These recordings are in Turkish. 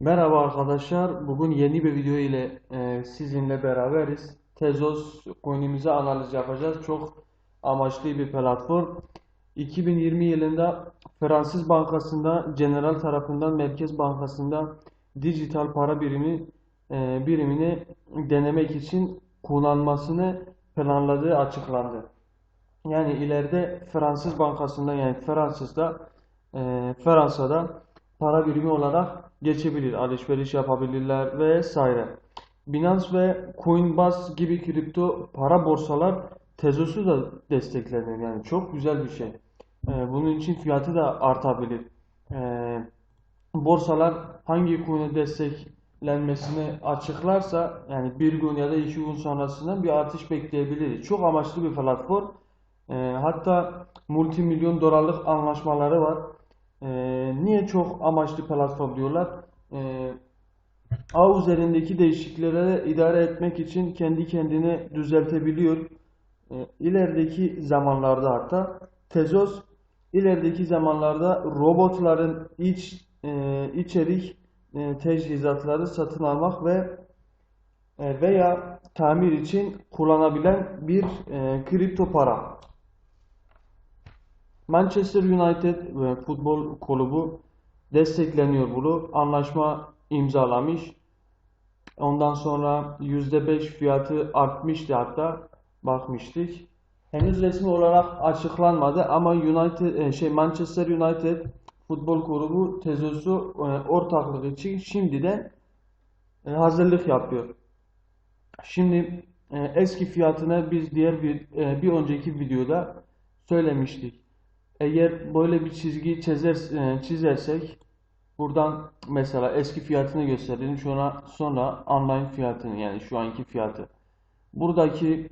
Merhaba arkadaşlar. Bugün yeni bir video ile e, sizinle beraberiz. Tezos coin'imize analiz yapacağız. Çok amaçlı bir platform. 2020 yılında Fransız Bankası'nda General tarafından Merkez Bankası'nda dijital para birimi e, birimini denemek için kullanmasını planladığı açıklandı. Yani ileride Fransız Bankası'nda yani Fransız'da e, Fransa'da para birimi olarak geçebilir. Alışveriş yapabilirler vesaire. Binance ve Coinbase gibi kripto para borsalar Tezos'u da desteklenir. Yani çok güzel bir şey. E, bunun için fiyatı da artabilir. E, borsalar hangi coin'e desteklenmesini açıklarsa yani bir gün ya da iki gün sonrasında bir artış bekleyebiliriz. Çok amaçlı bir platform. E, hatta multimilyon dolarlık anlaşmaları var. E, niye çok amaçlı platform diyorlar? E, ağ üzerindeki değişiklikleri idare etmek için kendi kendine düzeltebiliyor. E, ilerideki zamanlarda hatta Tezos ilerideki zamanlarda robotların iç e, içerik e, teçhizatları satın almak ve e, veya tamir için kullanabilen bir e, kripto para. Manchester United ve futbol kulübü destekleniyor bunu. Anlaşma imzalamış. Ondan sonra %5 fiyatı artmıştı hatta bakmıştık. Henüz resmi olarak açıklanmadı ama United e, şey Manchester United futbol kulübü Tezos'u e, ortaklık için şimdiden e, hazırlık yapıyor. Şimdi eski fiyatını biz diğer bir bir önceki videoda söylemiştik. Eğer böyle bir çizgi çizer, e, çizersek buradan mesela eski fiyatını gösterelim. Sonra sonra online fiyatını yani şu anki fiyatı. Buradaki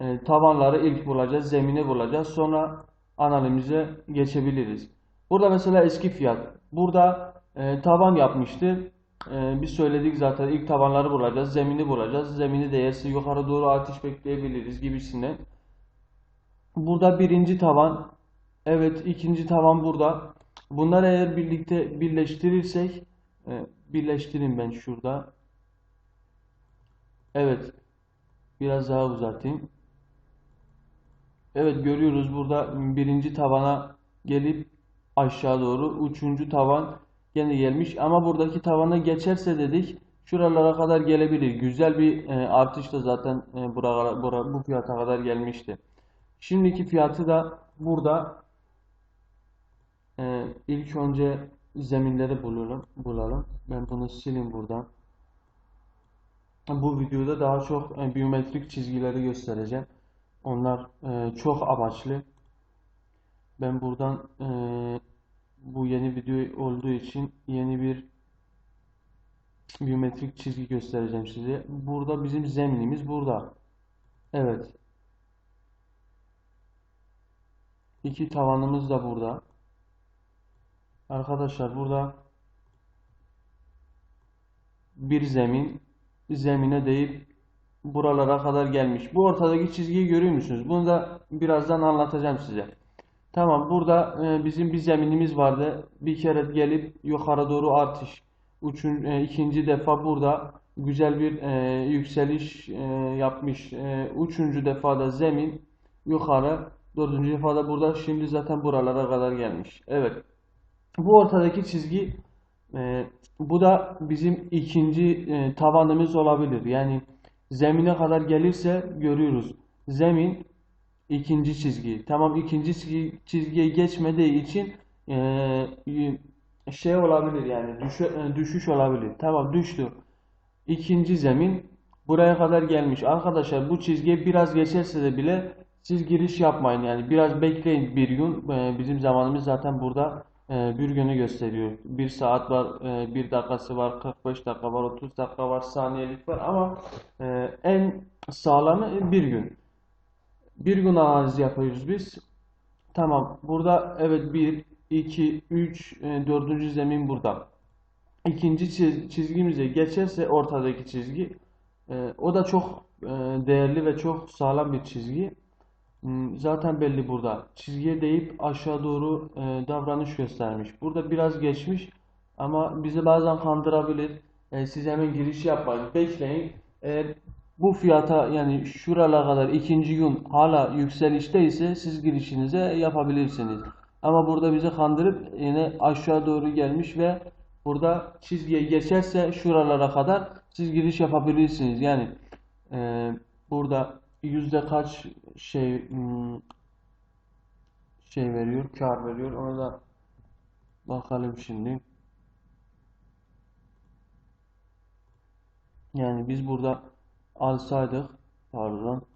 e, tavanları ilk bulacağız, zemini bulacağız. Sonra analize geçebiliriz. Burada mesela eski fiyat. Burada e, tavan yapmıştı. E, biz söyledik zaten ilk tavanları bulacağız, zemini bulacağız. Zemini değerse yukarı doğru artış bekleyebiliriz gibisinden. Burada birinci tavan, evet ikinci tavan burada. Bunları eğer birlikte birleştirirsek, e, birleştirin ben şurada. Evet, biraz daha uzatayım. Evet görüyoruz burada birinci tavana gelip aşağı doğru. Üçüncü tavan gene gelmiş. Ama buradaki tavana geçerse dedik şuralara kadar gelebilir. Güzel bir e, artış da zaten e, buralara, bura, bu fiyata kadar gelmişti. Şimdiki fiyatı da burada e, ilk önce zeminleri bulalım. bulalım. Ben bunu sileyim buradan. Bu videoda daha çok e, biyometrik çizgileri göstereceğim. Onlar e, çok amaçlı. Ben buradan e, bu yeni video olduğu için yeni bir biyometrik çizgi göstereceğim size. Burada bizim zeminimiz burada. Evet. İki tavanımız da burada. Arkadaşlar burada bir zemin zemine değip buralara kadar gelmiş. Bu ortadaki çizgiyi görüyor musunuz? Bunu da birazdan anlatacağım size. Tamam burada e, bizim bir zeminimiz vardı. Bir kere gelip yukarı doğru artış. Üçün, e, ikinci defa burada güzel bir e, yükseliş e, yapmış. E, üçüncü defa da zemin yukarı. Dördüncü defa da burada. Şimdi zaten buralara kadar gelmiş. Evet. Bu ortadaki çizgi e, bu da bizim ikinci e, tavanımız olabilir. Yani zemine kadar gelirse görüyoruz. Zemin ikinci çizgi. Tamam ikinci çizgi, çizgiye geçmediği için e, şey olabilir yani düşü, e, düşüş olabilir. Tamam düştü. İkinci zemin buraya kadar gelmiş. Arkadaşlar bu çizgiye biraz geçerse de bile siz giriş yapmayın. Yani biraz bekleyin bir gün. E, bizim zamanımız zaten burada bir günü gösteriyor. Bir saat var, e, bir dakikası var, 45 dakika var, 30 dakika var, saniyelik var ama e, en sağlamı bir gün. Bir gün analiz yapıyoruz biz. Tamam. Burada evet 1, 2, 3, 4. zemin burada. İkinci çizgimize geçerse ortadaki çizgi e, o da çok değerli ve çok sağlam bir çizgi. Hmm, zaten belli burada. Çizgiye değip aşağı doğru e, davranış göstermiş. Burada biraz geçmiş. Ama bizi bazen kandırabilir. E, siz hemen giriş yapmayın. Bekleyin. Eğer bu fiyata yani şuralara kadar ikinci gün hala yükselişteyse siz girişinize yapabilirsiniz. Ama burada bizi kandırıp yine aşağı doğru gelmiş ve burada çizgiye geçerse şuralara kadar siz giriş yapabilirsiniz. Yani e, burada yüzde kaç şey hmm, şey veriyor, kar veriyor. Ona da bakalım şimdi. Yani biz burada alsaydık, pardon.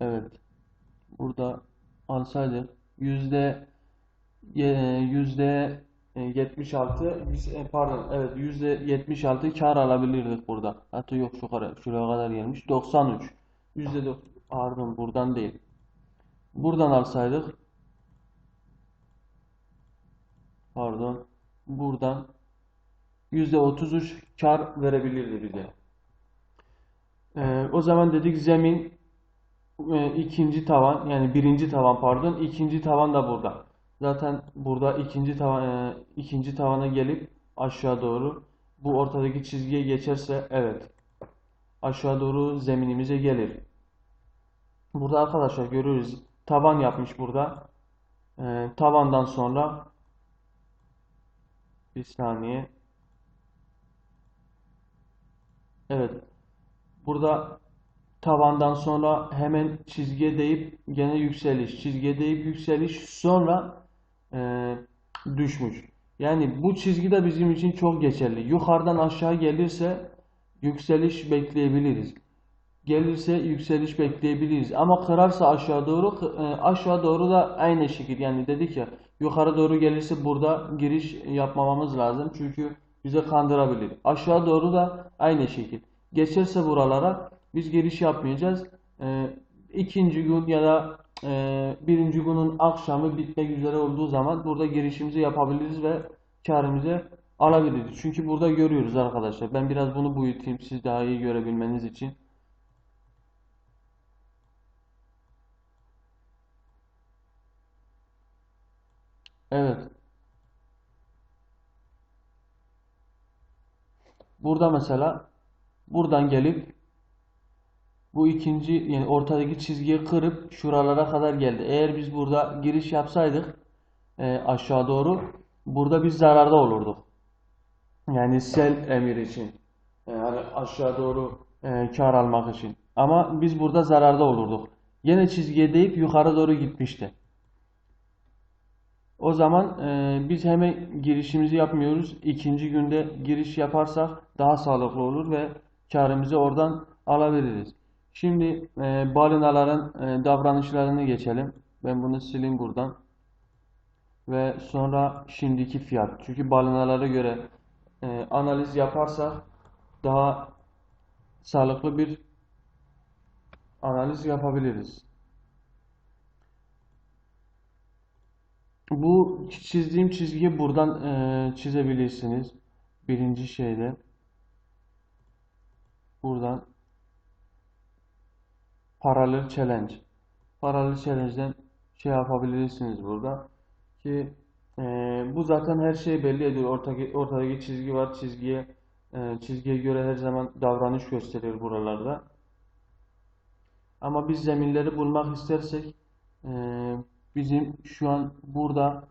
Evet. Burada alsaydık yüzde yüzde 76 biz e, pardon evet yüzde 76 kar alabilirdik burada. Hatta yok kadar şuraya kadar gelmiş. 93. Yüzde dok- pardon buradan değil. Buradan alsaydık pardon buradan yüzde 33 kar verebilirdi bize. Ee, o zaman dedik zemin e, ikinci tavan yani birinci tavan pardon ikinci tavan da burada. Zaten burada ikinci tavan e, ikinci tavana gelip aşağı doğru bu ortadaki çizgiye geçerse evet aşağı doğru zeminimize gelir. Burada arkadaşlar görüyoruz tavan yapmış burada. E, tavandan sonra bir saniye. Evet. Burada tavandan sonra hemen çizgiye değip gene yükseliş, çizgiye değip yükseliş sonra e, düşmüş. Yani bu çizgi de bizim için çok geçerli. Yukarıdan aşağı gelirse yükseliş bekleyebiliriz. Gelirse yükseliş bekleyebiliriz. Ama kırarsa aşağı doğru e, aşağı doğru da aynı şekilde yani dedik ya yukarı doğru gelirse burada giriş yapmamamız lazım. Çünkü bize kandırabilir. Aşağı doğru da aynı şekil. Geçerse buralara biz giriş yapmayacağız. E, ikinci gün ya da birinci günün akşamı bitmek üzere olduğu zaman burada girişimizi yapabiliriz ve karımızı alabiliriz. Çünkü burada görüyoruz arkadaşlar. Ben biraz bunu büyüteyim siz daha iyi görebilmeniz için. Evet. Burada mesela buradan gelip bu ikinci yani ortadaki çizgiyi kırıp şuralara kadar geldi. Eğer biz burada giriş yapsaydık e, aşağı doğru burada biz zararda olurduk. Yani sell emir için. Yani aşağı doğru e, kar almak için. Ama biz burada zararda olurduk. Yine çizgiye değip yukarı doğru gitmişti. O zaman e, biz hemen girişimizi yapmıyoruz. İkinci günde giriş yaparsak daha sağlıklı olur ve karımızı oradan alabiliriz. Şimdi e, balinaların e, davranışlarını geçelim. Ben bunu sileyim buradan. Ve sonra şimdiki fiyat. Çünkü balinalara göre e, analiz yaparsak daha sağlıklı bir analiz yapabiliriz. Bu çizdiğim çizgiyi buradan e, çizebilirsiniz. Birinci şeyde. Buradan paralel challenge. Paralel challenge'den şey yapabilirsiniz burada. Ki e, bu zaten her şey belli ediyor. Ortadaki, ortadaki çizgi var. Çizgiye e, çizgiye göre her zaman davranış gösterir buralarda. Ama biz zeminleri bulmak istersek e, bizim şu an burada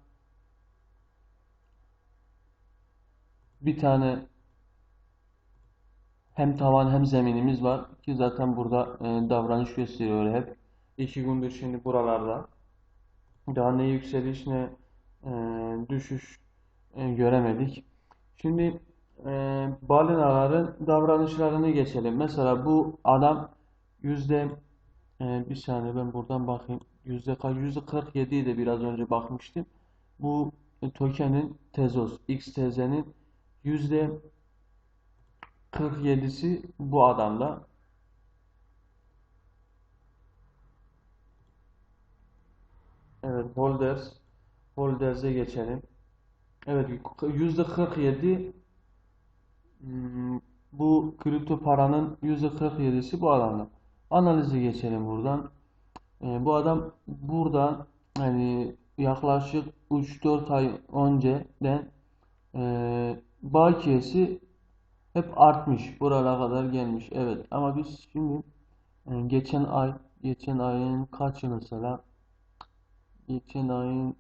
bir tane hem tavan hem zeminimiz var ki zaten burada e, davranış gösteriyor hep. İki gündür şimdi buralarda. Daha ne yükseliş ne e, düşüş e, göremedik. Şimdi e, balinaların davranışlarını geçelim. Mesela bu adam yüzde e, bir saniye ben buradan bakayım. Yüzde kaç? Yüzde 47 idi biraz önce bakmıştım. Bu tokenin Tezos, XTZ'nin yüzde 47'si bu adamda. Evet, Holders. Holders'e geçelim. Evet, yüzde 47 hmm, bu kripto paranın yüzde 47'si bu adamda. Analize geçelim buradan. E, bu adam buradan hani yaklaşık 3-4 ay önceden e, bakiyesi hep artmış. Buralara kadar gelmiş. Evet. Ama biz şimdi e, geçen ay geçen ayın kaçı mesela? Geçen ayın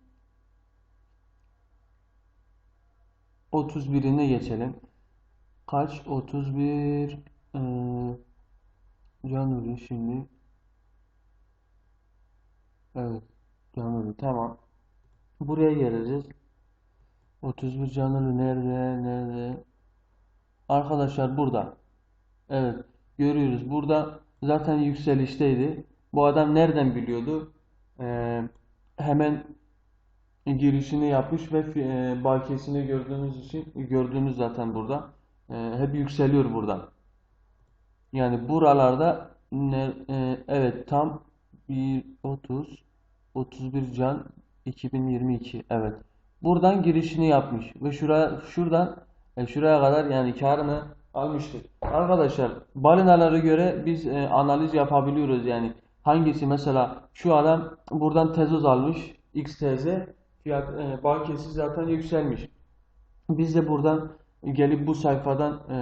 31'ine geçelim. Kaç? 31 e, January şimdi. Evet. January tamam. Buraya geleceğiz. 31 January nerede? Nerede? Arkadaşlar burada. Evet. Görüyoruz. Burada zaten yükselişteydi. Bu adam nereden biliyordu? Ee, hemen girişini yapmış ve e, bakiyesini gördüğümüz için gördüğünüz zaten burada. Ee, hep yükseliyor buradan. Yani buralarda ne, e, evet tam 1 30 31 Can 2022 evet. Buradan girişini yapmış ve şuraya şuradan e, şuraya kadar yani karını almıştır. Arkadaşlar balinalara göre biz e, analiz yapabiliyoruz yani hangisi mesela şu adam buradan tezos almış XTZ fiyat e, bakiyesi zaten yükselmiş. Biz de buradan gelip bu sayfadan e,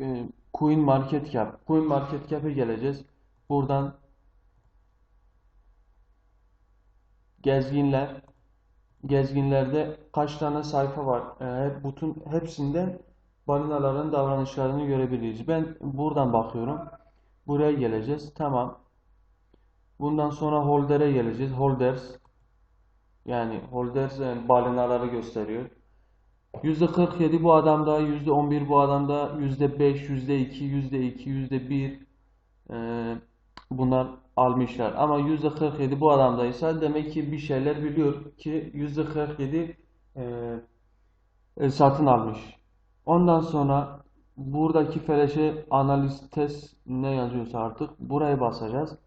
e, Coin Market Cap, Coin Market Cap'e geleceğiz. Buradan gezginler, gezginlerde kaç tane sayfa var? E, bütün hepsinde balinaların davranışlarını görebiliriz. Ben buradan bakıyorum. Buraya geleceğiz. Tamam. Bundan sonra Holder'e geleceğiz. Holders yani Holders balinaları gösteriyor. %47 bu adamda, %11 bu adamda, %5, %2, %2, %1 e, bunlar almışlar. Ama %47 bu adamdaysa demek ki bir şeyler biliyor ki %47 e, e, satın almış. Ondan sonra buradaki feleşe analiz test ne yazıyorsa artık buraya basacağız.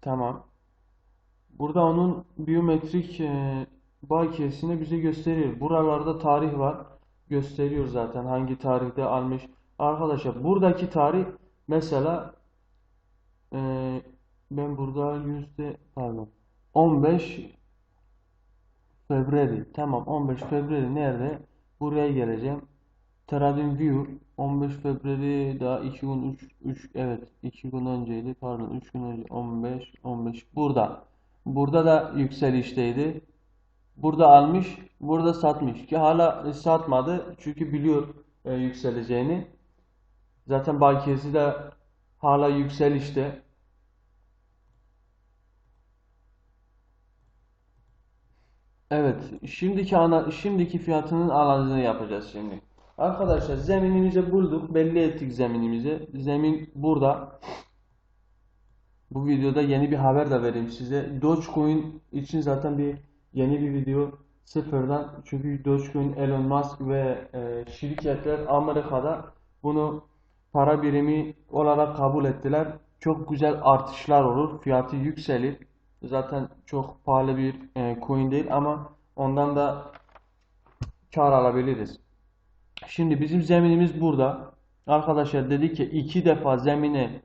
Tamam. Burada onun biyometrik e, bakiyesini bize gösteriyor. Buralarda tarih var. Gösteriyor zaten hangi tarihte almış. Arkadaşlar buradaki tarih mesela e, ben burada yüzde pardon 15 February tamam 15 February nerede? Buraya geleceğim. Trading View 15 February daha 2 gün 3 3 evet 2 gün önceydi pardon 3 gün önce 15 15 burada. Burada da yükselişteydi. Burada almış, burada satmış ki hala satmadı çünkü biliyor e, yükseleceğini. Zaten bakiyesi de hala yükselişte. Evet, şimdiki ana şimdiki fiyatının analizini yapacağız şimdi. Arkadaşlar zeminimizi bulduk, belli ettik zeminimizi. Zemin burada. Bu videoda yeni bir haber de vereyim size. Dogecoin için zaten bir yeni bir video sıfırdan. Çünkü Dogecoin Elon Musk ve e, şirketler Amerika'da bunu para birimi olarak kabul ettiler. Çok güzel artışlar olur. Fiyatı yükselir. Zaten çok pahalı bir e, coin değil ama ondan da kar alabiliriz. Şimdi bizim zeminimiz burada. Arkadaşlar dedik ki iki defa zemine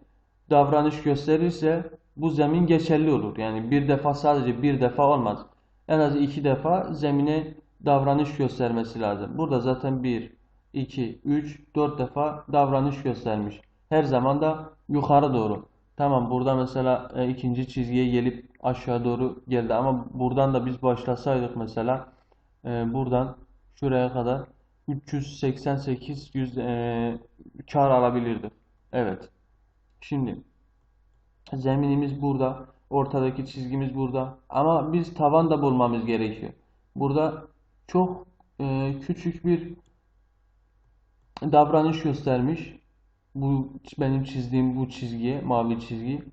davranış gösterirse bu zemin geçerli olur. Yani bir defa sadece bir defa olmaz. En az iki defa zemine davranış göstermesi lazım. Burada zaten 1, 2, 3, 4 defa davranış göstermiş. Her zaman da yukarı doğru. Tamam burada mesela e, ikinci çizgiye gelip aşağı doğru geldi ama buradan da biz başlasaydık mesela e, buradan şuraya kadar 388 yüz, e, kar alabilirdik. Evet. Şimdi zeminimiz burada. Ortadaki çizgimiz burada. Ama biz tavan da bulmamız gerekiyor. Burada çok e, küçük bir davranış göstermiş. Bu benim çizdiğim bu çizgiye, mavi çizgi.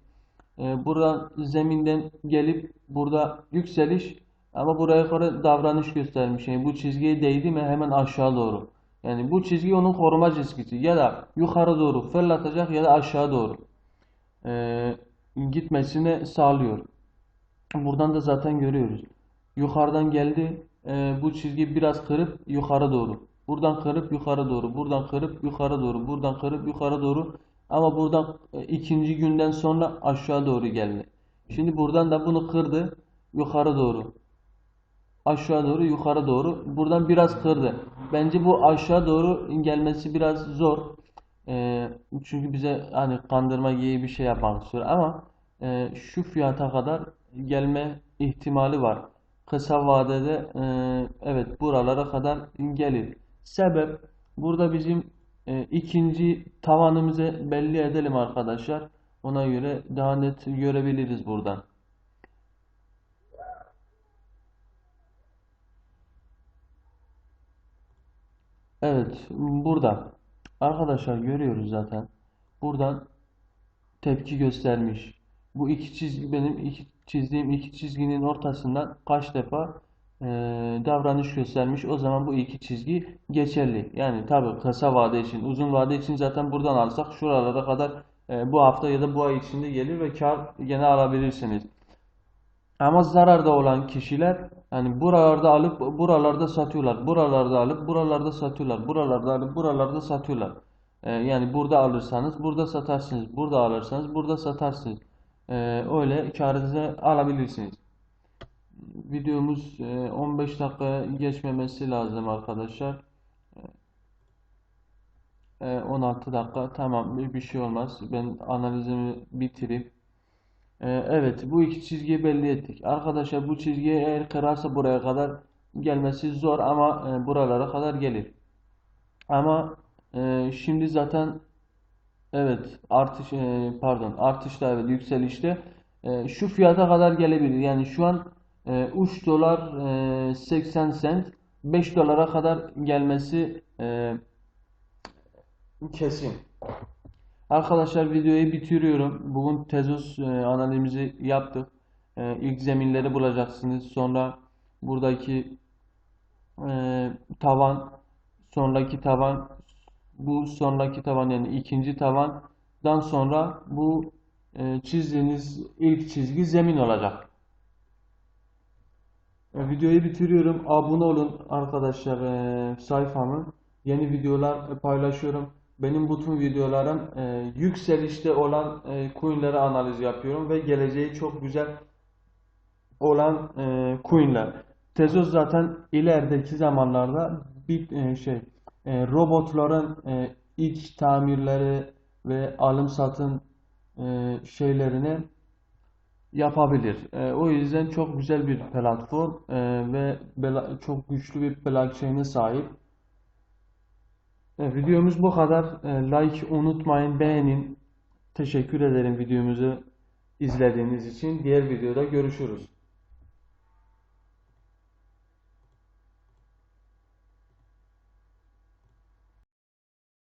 E, buradan zeminden gelip burada yükseliş ama buraya kadar davranış göstermiş. Yani bu çizgiye değdi mi hemen aşağı doğru. Yani bu çizgi onun koruma çizgisi. Ya da yukarı doğru fırlatacak ya da aşağı doğru e, gitmesini sağlıyor. Buradan da zaten görüyoruz. Yukarıdan geldi. e, bu çizgi biraz kırıp yukarı doğru. Buradan kırıp yukarı doğru. Buradan kırıp yukarı doğru. Buradan kırıp yukarı doğru Ama buradan e, ikinci günden sonra aşağı doğru geldi. Şimdi buradan da bunu kırdı. Yukarı doğru. Aşağı doğru, yukarı doğru. Buradan biraz kırdı. Bence bu aşağı doğru gelmesi biraz zor. Ee, çünkü bize hani kandırma gibi bir şey yapan istiyor. Ama e, şu fiyata kadar gelme ihtimali var. Kısa vadede e, evet buralara kadar gelir. Sebep burada bizim e, ikinci tavanımızı belli edelim arkadaşlar. Ona göre daha net görebiliriz buradan. Evet, burada. Arkadaşlar görüyoruz zaten. Buradan tepki göstermiş. Bu iki çizgi benim iki çizdiğim iki çizginin ortasından kaç defa davranış göstermiş. O zaman bu iki çizgi geçerli. Yani tabii kısa vade için, uzun vade için zaten buradan alsak şuralara kadar e, bu hafta ya da bu ay içinde gelir ve kar gene alabilirsiniz. Ama zararda olan kişiler yani buralarda alıp buralarda satıyorlar. Buralarda alıp buralarda satıyorlar. Buralarda alıp buralarda satıyorlar. Ee, yani burada alırsanız burada satarsınız. Burada alırsanız burada satarsınız. Ee, öyle karınızı alabilirsiniz. Videomuz e, 15 dakika geçmemesi lazım arkadaşlar. E, 16 dakika tamam bir şey olmaz. Ben analizimi bitireyim. Ee, Evet, bu iki çizgiyi belli ettik. Arkadaşlar bu çizgi eğer kırarsa buraya kadar gelmesi zor ama e, buralara kadar gelir. Ama e, şimdi zaten evet artış e, pardon artışta evet yükselişte e, şu fiyata kadar gelebilir. Yani şu an e, 3 dolar e, 80 sent 5 dolara kadar gelmesi e, kesin. Arkadaşlar videoyu bitiriyorum. Bugün Tezos e, analizimizi yaptık. E, ilk zeminleri bulacaksınız. Sonra buradaki e, tavan, sonraki tavan, bu sonraki tavan yani ikinci tavandan sonra bu çizdiğiniz ilk çizgi zemin olacak. Videoyu bitiriyorum. Abone olun arkadaşlar e, sayfamı. Yeni videolar paylaşıyorum. Benim bütün videolarım e, yükselişte olan e, coinlere analiz yapıyorum ve geleceği çok güzel olan e, coinler. Tezos zaten ilerideki zamanlarda bir e, şey e, robotların e, iç tamirleri ve alım satım e, şeylerini yapabilir. E, o yüzden çok güzel bir platform e, ve çok güçlü bir blockchain'e sahip. Evet, videomuz bu kadar. E, Like unutmayın, beğenin. Teşekkür ederim videomuzu izlediğiniz için. Diğer videoda görüşürüz.